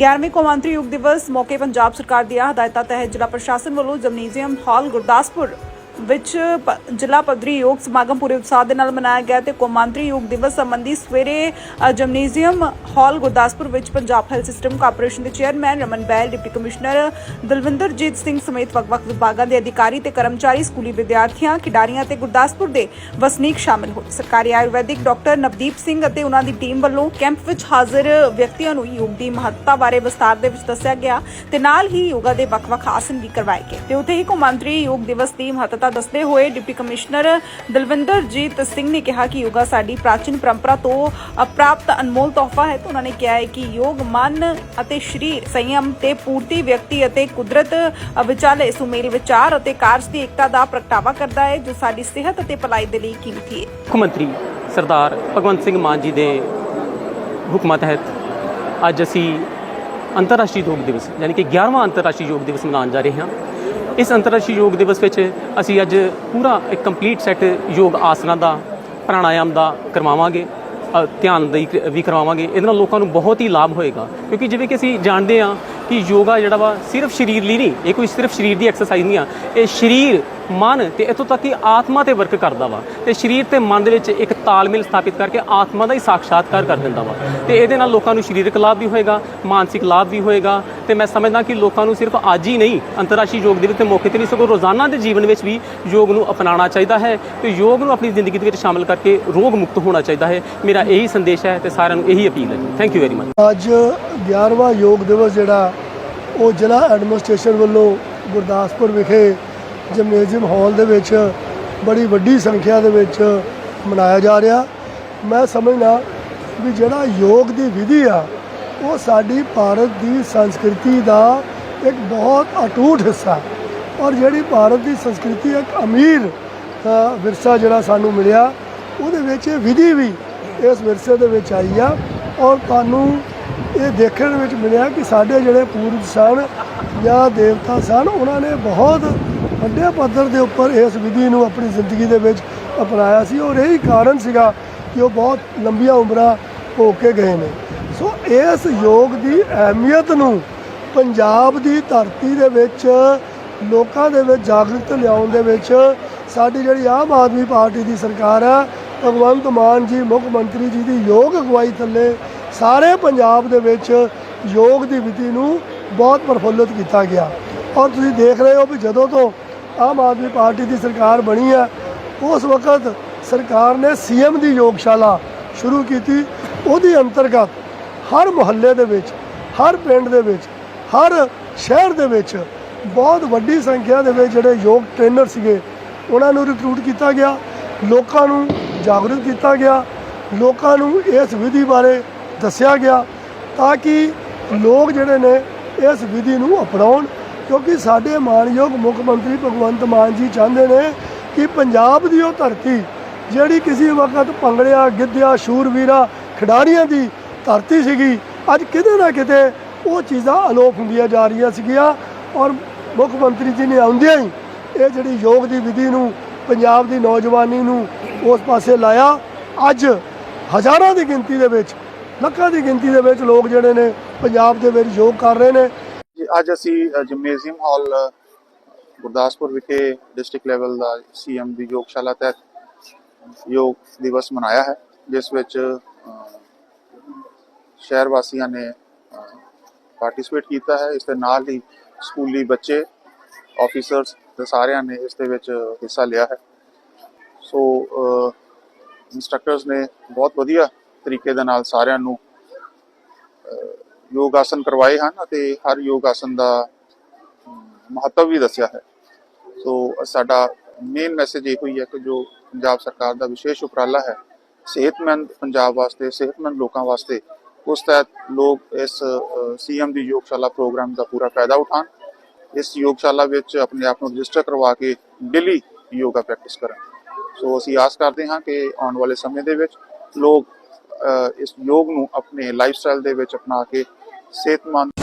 11ਵੇਂ ਕੌਮਾਂਤਰੀ ਯੋਗ ਦਿਵਸ ਮੌਕੇ ਪੰਜਾਬ ਸਰਕਾਰ ਦੀਆਂ ਹਦਾਇਤਾਂ ਤਹਿਤ ਜ਼ਿਲ੍ਹਾ ਪ੍ਰਸ਼ਾਸਨ ਵੱਲੋਂ ਜਮਨੀਜ਼ੀਅਮ ਹਾਲ ਗੁਰਦਾਸਪੁਰ ਵਿੱਚ ਜ਼ਿਲ੍ਹਾ ਪੱਧਰੀ ਯੋਗ ਸਮਾਗਮ ਪੂਰੇ ਉਤਸ਼ਾਹ ਦੇ ਨਾਲ ਮਨਾਇਆ ਗਿਆ ਤੇ ਕੌਮਾਂਤਰੀ ਯੋਗ ਦਿਵਸ ਸੰਬੰਧੀ ਸਵੇਰੇ ਅ, ਹਾਲ ਗੁਰਦਾਸਪੁਰ ਵਿੱਚ ਪੰਜਾਬ ਹੈਲਥ ਸਿਸਟਮ ਕਾਰਪੋਰੇਸ਼ਨ ਦੇ chairman Raman Bahl deputy commissioner Dalvinderjit Singh ਸਮੇਤ ਵੱਖ-ਵੱਖ ਵਿਭਾਗਾਂ ਦੇ ਅਧਿਕਾਰੀ ਤੇ ਕਰਮਚਾਰੀ ਸਕੂਲੀ ਵਿਦਿਆਰਥੀਆਂ ਖਿਡਾਰੀਆਂ ਤੇ ਗੁਰਦਾਸਪੁਰ ਦੇ ਵਸਨੀਕ ਸ਼ਾਮਲ ਹੋਏ ਸਰਕਾਰੀ ਆਯੁਰਵੈਦਿਕ ਡਾਕਟਰ ਨਵਦੀਪ ਸਿੰਘ ਅਤੇ ਉਹਨਾਂ ਦੀ ਟੀਮ ਵੱਲੋਂ ਕੈਂਪ ਵਿੱਚ ਹਾਜ਼ਰ ਵਿਅਕਤੀਆਂ ਨੂੰ ਯੋਗ ਦੀ ਮਹੱਤਤਾ ਬਾਰੇ ਵਿਸਤਾਰ ਦੇ ਵਿੱਚ ਦੱਸਿਆ ਗਿਆ ਤੇ ਨਾਲ ਹੀ ਯੋਗਾ ਦੇ ਵੱਖ-ਵੱਖ ਆਸਨ ਵੀ ਕਰਵਾਏ ਗਏ ਤੇ ਉੱਥੇ ਹੀ ਕੌਮਾਂਤਰੀ ਯੋਗ ਦਿਵਸ ਦੀ ਮਹੱਤਤਾ ਦੱਸਦੇ ਹੋਏ ਡਿਪਟੀ ਕਮਿਸ਼ਨਰ ਦਲਵਿੰਦਰਜੀਤ ਸਿੰਘ ਨੇ ਕਿਹਾ ਕਿ ਯੋਗਾ ਸਾਡੀ ਪ੍ਰਾਚੀਨ ਪਰੰਪਰਾ ਤੋਂ ਪ੍ਰਾਪਤ ਅਨਮੋਲ ਤੋਹਫਾ ਹੈ ਤੇ ਉਹਨਾਂ ਨੇ ਕਿਹਾ ਹੈ ਕਿ ਯੋਗ ਮਨ ਅਤੇ ਸਰੀਰ ਸੰਯਮ ਤੇ ਪੂਰਤੀ ਵਿਅਕਤੀ ਅਤੇ ਕੁਦਰਤ ਵਿਚਾਲੇ ਸੁਮੇਲ ਵਿਚਾਰ ਅਤੇ ਕਾਰਜ ਦੀ ਏਕਤਾ ਦਾ ਪ੍ਰਗਟਾਵਾ ਕਰਦਾ ਹੈ, ਜੋ ਸਾਡੀ ਸਿਹਤ ਅਤੇ ਭਲਾਈ ਦੇ ਲਈ ਕੀਮਤੀ ਹੈ। ਮੁੱਖ ਮੰਤਰੀ ਸਰਦਾਰ ਭਗਵੰਤ ਸਿੰਘ ਮਾਨ ਜੀ ਦੇ ਹੁਕਮਾਂ ਤਹਿਤ ਅੱਜ ਅਸੀਂ ਅੰਤਰਰਾਸ਼ਟਰੀ ਯੋਗ ਦਿਵਸ, ਯਾਨੀ ਕਿ 11ਵਾਂ ਅੰਤਰਰਾਸ਼ਟਰੀ ਯੋਗ ਦਿਵਸ ਮਨਾਉਣ ਜਾ ਰਹੇ ਹਾਂ। ਇਸ ਅੰਤਰਰਾਸ਼ਟਰੀ ਯੋਗ ਦਿਵਸ ਵਿੱਚ ਅਸੀਂ ਅੱਜ ਪੂਰਾ ਇੱਕ ਕੰਪਲੀਟ ਸੈੱਟ ਯੋਗ ਆਸਨਾਂ ਦਾ, ਪ੍ਰਾਣਾਯਾਮ ਦਾ ਕਰਵਾਵਾਂਗੇ ਧਿਆਨ ਦੀ ਵੀ ਕਰਵਾਵਾਂਗੇ। ਇਹਦੇ ਨਾਲ ਲੋਕਾਂ ਨੂੰ ਬਹੁਤ ਹੀ ਲਾਭ ਹੋਏਗਾ। ਕਿਉਂਕਿ ਜਿਵੇਂ ਕਿ ਅਸੀਂ ਜਾਣਦੇ ਹਾਂ ਕਿ ਯੋਗਾ ਜਿਹੜਾ ਵਾ ਸਿਰਫ ਸਰੀਰ ਲਈ ਨਹੀਂ, ਇਹ ਕੋਈ ਸਿਰਫ ਸਰੀਰ ਦੀ ਐਕਸਰਸਾਈਜ਼ ਨਹੀਂ ਆ। ਇਹ ਸਰੀਰ, ਮਨ ਤੇ ਇਤੋਂ ਤੱਕ ਕਿ ਆਤਮਾ ਤੇ ਵਰਕ ਕਰਦਾ ਵਾ। ਤੇ ਸਰੀਰ ਤੇ ਮਨ ਦੇ ਵਿੱਚ ਇੱਕ ਤਾਲਮੇਲ ਸਥਾਪਿਤ ਕਰਕੇ ਆਤਮਾ ਦਾ ਹੀ ਸਾਖਸ਼ਾਤਕਾਰ ਕਰ ਦਿੰਦਾ ਵਾ। ਤੇ ਇਹਦੇ ਨਾਲ ਲੋਕਾਂ ਨੂੰ ਸਰੀਰਕ ਲਾਭ ਵੀ ਹੋਏਗਾ, ਮਾਨਸਿਕ ਲਾਭ ਵੀ ਹੋਏਗਾ। ਤੇ ਮੈਂ ਸਮਝਦਾ ਕਿ ਲੋਕਾਂ ਨੂੰ ਸਿਰਫ ਅੱਜ ਹੀ ਨਹੀਂ, ਅੰਤਰਰਾਸ਼ਟਰੀ ਯੋਗ ਦਿਵਸ ਦੇ ਮੌਕੇ ਤੇ ਨਹੀਂ, ਸਗੋਂ ਰੋਜ਼ਾਨਾ ਦੇ ਜੀਵਨ ਵਿੱਚ ਵੀ ਯੋਗ ਨੂੰ ਅਪਣਾਉਣਾ ਚਾਹੀਦਾ ਹੈ ਤੇ ਯੋਗ ਨੂੰ ਆਪਣੀ ਜ਼ਿੰਦਗੀ ਦੇ ਵਿੱਚ ਸ਼ਾਮਲ ਕਰਕੇ ਰੋਗ ਮੁਕਤ ਹੋਣਾ ਚਾਹੀਦਾ ਹੈ। ਮੇਰਾ ਇਹੀ ਸੰਦੇਸ਼ ਹੈ ਤੇ ਸਾਰਿਆਂ ਨੂੰ ਇਹੀ ਅਪੀਲ ਹੈ ਥੈਂਕ ਯੂ ਵੈਰੀ ਮਚ ਅੱਜ 11ਵਾਂ ਯੋਗ ਦਿਵਸ ਜਿਹੜਾ ਉਹ ਜ਼ਿਲ੍ਹਾ ਐਡਮਿਨਿਸਟ੍ਰੇਸ਼ਨ ਵੱਲੋਂ ਗੁਰਦਾਸਪੁਰ ਵਿਖੇ ਜਿਮਨੇਜ਼ੀਅਮ ਹਾਲ ਦੇ ਵਿੱਚ ਬੜੀ ਵੱਡੀ ਸੰਖਿਆ ਦੇ ਵਿੱਚ ਮਨਾਇਆ ਜਾ ਰਿਹਾ। ਮੈਂ ਸਮਝਦਾ ਵੀ ਜਿਹੜਾ ਯੋਗ ਦੀ ਵਿਧੀ ਆ, ਉਹ ਸਾਡੀ ਭਾਰਤ ਦੀ ਸੰਸਕ੍ਰਿਤੀ ਦਾ ਇੱਕ ਬਹੁਤ ਅਟੂਟ ਹਿੱਸਾ। ਔਰ ਜਿਹੜੀ ਭਾਰਤ ਦੀ ਸੰਸਕ੍ਰਿਤੀ ਇੱਕ ਅਮੀਰ ਵਿਰਸਾ ਜਿਹੜਾ ਸਾਨੂੰ ਮਿਲਿਆ, ਉਹਦੇ ਵਿੱਚ ਇਹ ਵਿਧੀ ਵੀ ਇਸ ਵਿਰਸੇ ਦੇ ਵਿੱਚ ਆਈ ਆ। ਔਰ ਤੁਹਾਨੂੰ ਇਹ ਦੇਖਣ ਵਿੱਚ ਮਿਲਿਆ ਕਿ ਸਾਡੇ ਜਿਹੜੇ ਪੂਰਵ ਸਨ ਜਾਂ ਦੇਵਤਾ ਸਨ, ਉਹਨਾਂ ਨੇ ਬਹੁਤ ਵੱਡੇ ਪੱਧਰ ਦੇ ਉੱਪਰ ਇਸ ਵਿਧੀ ਨੂੰ ਆਪਣੀ ਜ਼ਿੰਦਗੀ ਦੇ ਵਿੱਚ ਅਪਣਾਇਆ ਸੀ। ਔਰ ਇਹੀ ਕਾਰਨ ਸੀਗਾ ਕਿ ਉਹ ਬਹੁਤ ਲੰਬੀਆਂ ਉਮਰਾਂ ਹੋ ਕੇ ਗਏ ਨੇ। ਸੋ ਇਸ ਯੋਗ ਦੀ ਅਹਿਮੀਅਤ ਨੂੰ ਪੰਜਾਬ ਦੀ ਧਰਤੀ ਦੇ ਵਿੱਚ, ਲੋਕਾਂ ਦੇ ਵਿੱਚ ਜਾਗਰੂਕਤਾ ਲਿਆਉਣ ਦੇ ਵਿੱਚ ਸਾਡੀ ਜਿਹੜੀ ਆਮ ਆਦਮੀ ਪਾਰਟੀ ਦੀ ਸਰਕਾਰ ਹੈ ਭਗਵੰਤ ਮਾਨ ਜੀ ਮੁੱਖ ਮੰਤਰੀ ਜੀ ਦੀ ਯੋਗ ਅਗਵਾਈ ਥੱਲੇ ਸਾਰੇ ਪੰਜਾਬ ਦੇ ਵਿੱਚ ਯੋਗ ਦੀ ਵਿਧੀ ਨੂੰ ਬਹੁਤ ਪ੍ਰਫੁੱਲਿਤ ਕੀਤਾ ਗਿਆ। ਔਰ ਤੁਸੀਂ ਦੇਖ ਰਹੇ ਹੋ ਵੀ ਜਦੋਂ ਤੋਂ ਆਮ ਆਦਮੀ ਪਾਰਟੀ ਦੀ ਸਰਕਾਰ ਬਣੀ ਹੈ, ਉਸ ਵਕਤ ਸਰਕਾਰ ਨੇ ਸੀਐਮ ਦੀ ਯੋਗਸ਼ਾਲਾ ਸ਼ੁਰੂ ਕੀਤੀ। ਉਹਦੀ ਅੰਤਰਗਤ ਹਰ ਮੁਹੱਲੇ ਦੇ ਵਿੱਚ, ਹਰ ਪਿੰਡ ਦੇ ਵਿੱਚ, ਹਰ ਸ਼ਹਿਰ ਦੇ ਵਿੱਚ ਬਹੁਤ ਵੱਡੀ ਸੰਖਿਆ ਦੇ ਵਿੱਚ ਜਿਹੜੇ ਯੋਗ ਟ੍ਰੇਨਰ ਸੀਗੇ, ਉਹਨਾਂ ਨੂੰ ਰਿਕਰੂਟ ਕੀਤਾ ਗਿਆ। ਲੋਕਾਂ ਨੂੰ ਜਾਗਰੂਕ ਕੀਤਾ ਗਿਆ। ਲੋਕਾਂ ਨੂੰ ਇਸ ਵਿਧੀ ਬਾਰੇ ਦੱਸਿਆ ਗਿਆ ਤਾਂ ਕਿ ਲੋਕ ਜਿਹੜੇ ਨੇ ਇਸ ਵਿਧੀ ਨੂੰ ਅਪਣਾਉਣ, ਕਿਉਂਕਿ ਸਾਡੇ ਮਾਨਯੋਗ ਮੁੱਖ ਮੰਤਰੀ ਭਗਵੰਤ ਮਾਨ ਜੀ ਚਾਹੁੰਦੇ ਨੇ ਕਿ ਪੰਜਾਬ ਦੀ ਉਹ ਧਰਤੀ ਜਿਹੜੀ ਕਿਸੇ ਵਕਤ ਭੰਗੜਿਆ ਗਿੱਧਿਆ, ਸ਼ੂਰਵੀਰਾ, ਖਿਡਾਰੀਆਂ ਦੀ ਧਰਤੀ ਸੀਗੀ, ਅੱਜ ਕਿਤੇ ਨਾ ਕਿਤੇ ਉਹ ਚੀਜ਼ਾਂ ਅਲੋਪ ਹੁੰਦੀਆਂ ਜਾ ਰਹੀਆਂ ਸੀਗੀਆਂ ਔਰ ਮੁੱਖ ਮੰਤਰੀ ਜੀ ਨੇ ਆਉਂਦਿਆਂ ਹੀ ਇਹ ਜਿਹੜੀ ਯੋਗ ਦੀ ਵਿਧੀ ਨੂੰ, ਪੰਜਾਬ ਦੀ ਨੌਜਵਾਨੀ ਨੂੰ ਉਸ ਪਾਸੇ ਲਾਇਆ। ਅੱਜ ਹਜ਼ਾਰਾਂ ਦੀ ਗਿਣਤੀ ਦੇ ਵਿੱਚ ਲੱਖਾਂ ਦੀ ਗਿਣਤੀ ਦੇ ਵਿੱਚ ਲੋਕ ਜਿਹੜੇ ਨੇ ਪੰਜਾਬ ਦੇ ਵਿੱਚ ਯੋਗ ਕਰ ਰਹੇ ਨੇ। ਜੀ, ਅੱਜ ਅਸੀਂ ਅ, ਜਿਮਨੇਜ਼ੀਅਮ ਹਾਲ ਗੁਰਦਾਸਪੁਰ ਵਿਖੇ ਡਿਸਟ੍ਰਿਕਟ ਲੈਵਲ ਦਾ ਸੀਐਮ ਦੀ ਯੋਗਸ਼ਾਲਾ ਤਹਿਤ ਯੋਗ ਦਿਵਸ ਮਨਾਇਆ ਹੈ ਜਿਸ ਵਿੱਚ ਸ਼ਹਿਰ ਵਾਸੀਆਂ ਨੇ ਪਾਰਟਿਸਿਪੇਟ ਕੀਤਾ ਹੈ। ਇਸ ਦੇ ਨਾਲ ਹੀ ਸਕੂਲੀ ਬੱਚੇ ਆਫੀਸਰਸ ਤੇ ਸਾਰਿਆਂ ਨੇ ਇਸ ਦੇ ਵਿੱਚ ਹਿੱਸਾ ਲਿਆ ਹੈ। ਸੋ ਇੰਸਟ੍ਰਕਟਰਸ ਨੇ ਬਹੁਤ ਵਧੀਆ ਤਰੀਕੇ ਦੇ ਨਾਲ ਸਾਰਿਆਂ ਨੂੰ ਯੋਗ ਆਸਨ ਕਰਵਾਏ ਹਨ ਅਤੇ ਹਰ ਯੋਗ ਆਸਨ ਦਾ ਮਹੱਤਵ ਵੀ ਦੱਸਿਆ ਹੈ। ਸੋ, ਸਾਡਾ ਮੇਨ ਮੈਸੇਜ ਇਹ ਹੋਈ ਹੈ ਕਿ ਜੋ ਪੰਜਾਬ ਸਰਕਾਰ ਦਾ ਵਿਸ਼ੇਸ਼ ਉਪਰਾਲਾ ਹੈ, ਸਿਹਤਮੰਦ ਪੰਜਾਬ ਵਾਸਤੇ, ਸਿਹਤਮੰਦ ਲੋਕਾਂ ਵਾਸਤੇ, ਉਸ ਤਹਿਤ ਲੋਕ ਇਸ ਸੀਐਮ ਦੀ ਯੋਗਸ਼ਾਲਾ ਪ੍ਰੋਗਰਾਮ ਦਾ ਪੂਰਾ ਫਾਇਦਾ ਉਠਾਉਣ, ਇਸ ਯੋਗਸ਼ਾਲਾ ਵਿੱਚ ਆਪਣੇ ਆਪ ਨੂੰ ਰਜਿਸਟਰ ਕਰਵਾ ਕੇ ਡੇਲੀ ਯੋਗਾ ਪ੍ਰੈਕਟਿਸ ਕਰਨ। ਸੋ, ਅਸੀਂ ਆਸ ਕਰਦੇ ਹਾਂ ਕਿ ਆਉਣ ਵਾਲੇ ਸਮੇਂ ਦੇ ਵਿੱਚ ਲੋਕ ਇਸ ਯੋਗ ਨੂੰ ਆਪਣੇ ਲਾਈਫਸਟਾਈਲ ਦੇ ਵਿੱਚ ਅਪਣਾ ਕੇ ਸਿਹਤਮੰਦ